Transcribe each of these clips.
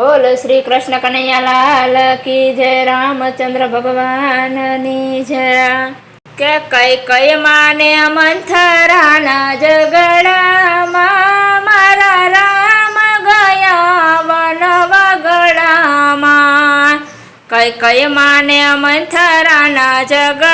બોલ શ્રી કૃષ્ણ કનૈયાલાલ કી જય રામચંદ્ર ભગવાનની જય. કે કઈ કઈ માને મંથરાના ઝઘડામાં મારા રામ ગયા વન વગડામાં કઈ કઈ માને મંથરાના ઝઘડામાં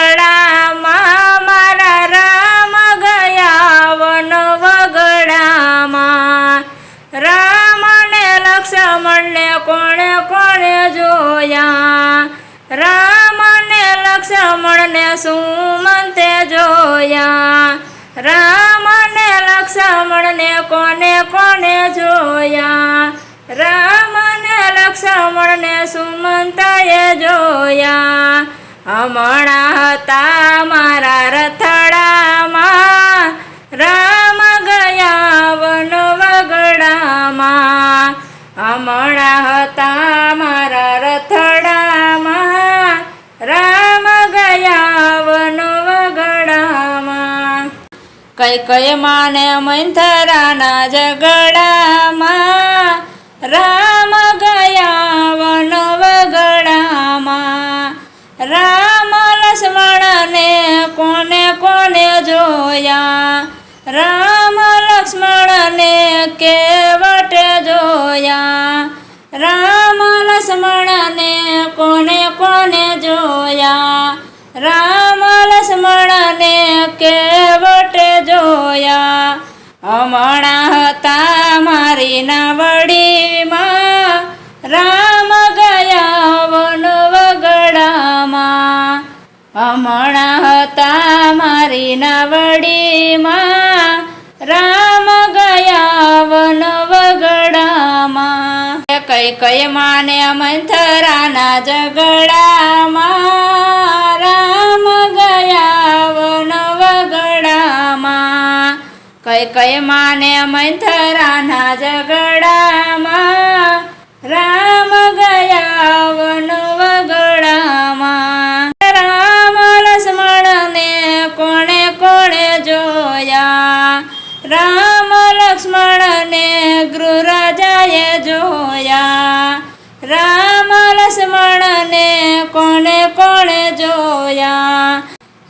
કોણે કોણે જોયા? રામ ને લક્ષ્મણને સુમંતે જોયા. રામ ને લક્ષ્મણને કોને કોને જોયા? રામ ને લક્ષ્મણને સુમંતાએ જોયા. હમણાં હતા મારા રથડામાં. રામ ગયા વન વગડામાં હમણાં હતા મારા રથડામાં, રામ ગયા વન વગડામાં. કઈ કઈ માને મંથરાના ઝઘડામાં, રામ ગયા વન વગડામાં. રામ લક્ષ્મણને કોને કોને જોયા? રામ લક્ષ્મણને કેવટ જોયા? કોને જોયા? રામ લક્ષ્મણને કેવટે જોયા? હમણાં હતા મારી નાવડીમાં. રામ ગયા વન વગડામાં હમણાં હતા મારી નાવડીમાં. રામ ગયા વન વગડામાં કઈ કઈ માને મંથરાના ઝઘડામાં? રામ ગયા વન વગડામાં કઈ કઈ માને મંથરાના ઝઘડામાં?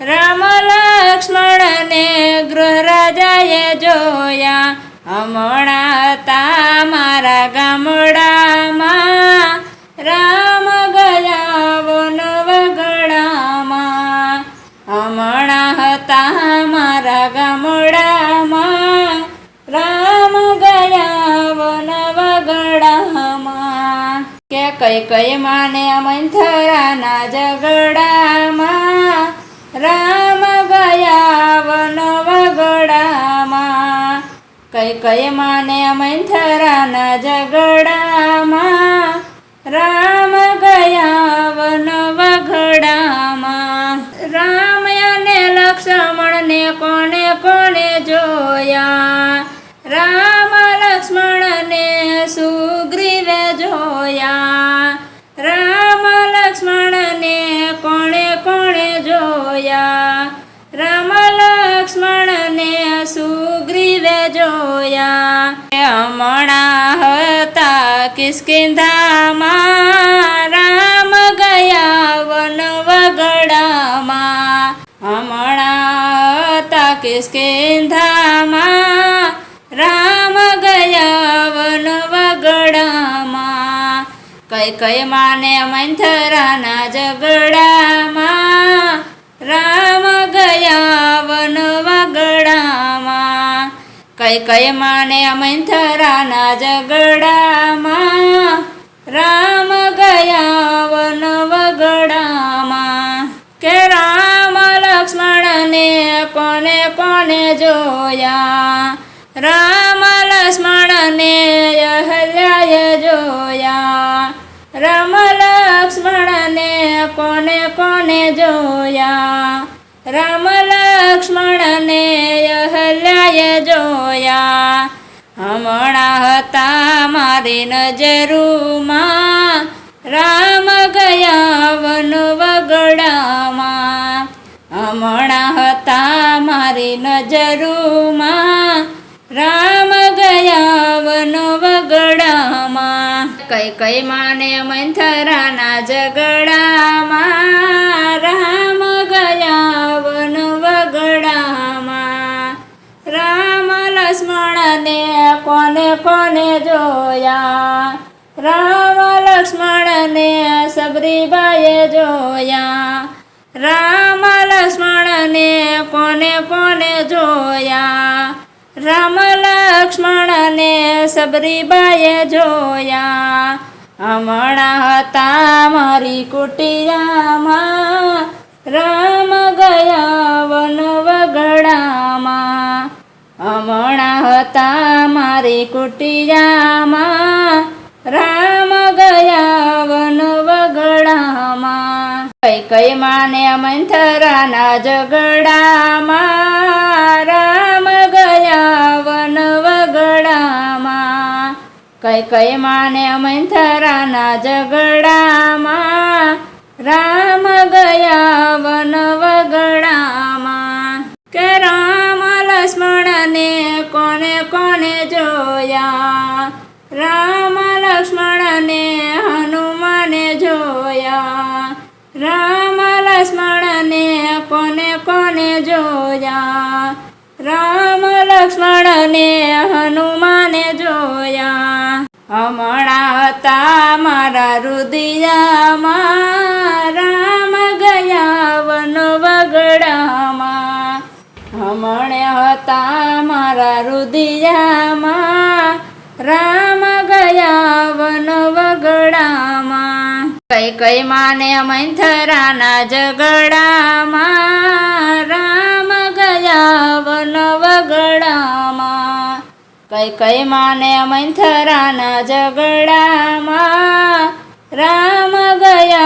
રામ લક્ષ્મણને ગૃહ રાજાએ જોયા. હમણાં તા મારા ગામડામાં. રામ ગયા વન વગડામાં હમણાં હતા મારા ગામડામાં. રામ ગયા વન વગડામાં કે કઈ કઈ માને મંથરાના ઝઘડામાં. રામ ગયા વનવગડામાં કઈ કઈ માને મંથરાના ઝગડામાં રામ ગયા વનવગડામાં રામ અને લક્ષ્મણને કોને કોને જોયા? રામ લક્ષ્મણને સુગ્રીવે જોયા. કિસ્કિંધામાં રામ ગયા વન વગડામાં હમણાં હતા કિસ્કિંધામાં રામ ગયા વન વગડામાં કઈ કઈ માને મંથરાના ઝઘડામાં કઈ માને મંથરાના ઝઘડામાં, રામ ગયા વન વગડામાં કે રામ લક્ષ્મણને કોને કોને જોયા? રામ લક્ષ્મણને અહલ્યાએ જોયા. રામ લક્ષ્મણને કોને કોને જોયા? રામ લક્ષ્મણને અહલ્યાએ જોયા. હમણાં હતા મારી નજરુમાં. રામ ગયા વન વગડામાં. હમણાં હતા મારી નજરુમાં. રામ ગયા વન વગડામાં. કઈ કઈ માને મંથરાના ઝઘડામાં. કોને કોને જોયા? રામ લક્ષ્મણને સબરીબાએ જોયા. રામ લક્ષ્મણને કોને કોને જોયા? રામ લક્ષ્મણને સબરીબાએ જોયા. હમણાં હતા મારી કુટિયામાં. રામ ગયા હતા મારી કુટિયામાં. રામ ગયા વન વગડામાં. કઈ કઈ માને મંથરાના ઝગડામાં રામ ગયા વન વગડામાં. કઈ કઈ માને મંથરાના ઝગડામાં રામ ગયા વન જોયા રામ લક્ષ્મણને હનુમાને જોયા રામ લક્ષ્મણને કોને કોને જોયા રામ લક્ષ્મણને હનુમાને જોયા હમણાં હતા મારા રુદિયામાં હતા મારા રુદિયામાં, રામ ગયા વન વગડામાં. કઈ કઈ માને મંથરાના ઝઘડામાં, રામ ગયા વન વગડામાં. કઈ કઈ માને મંથરાના ઝઘડામાં, રામ ગયા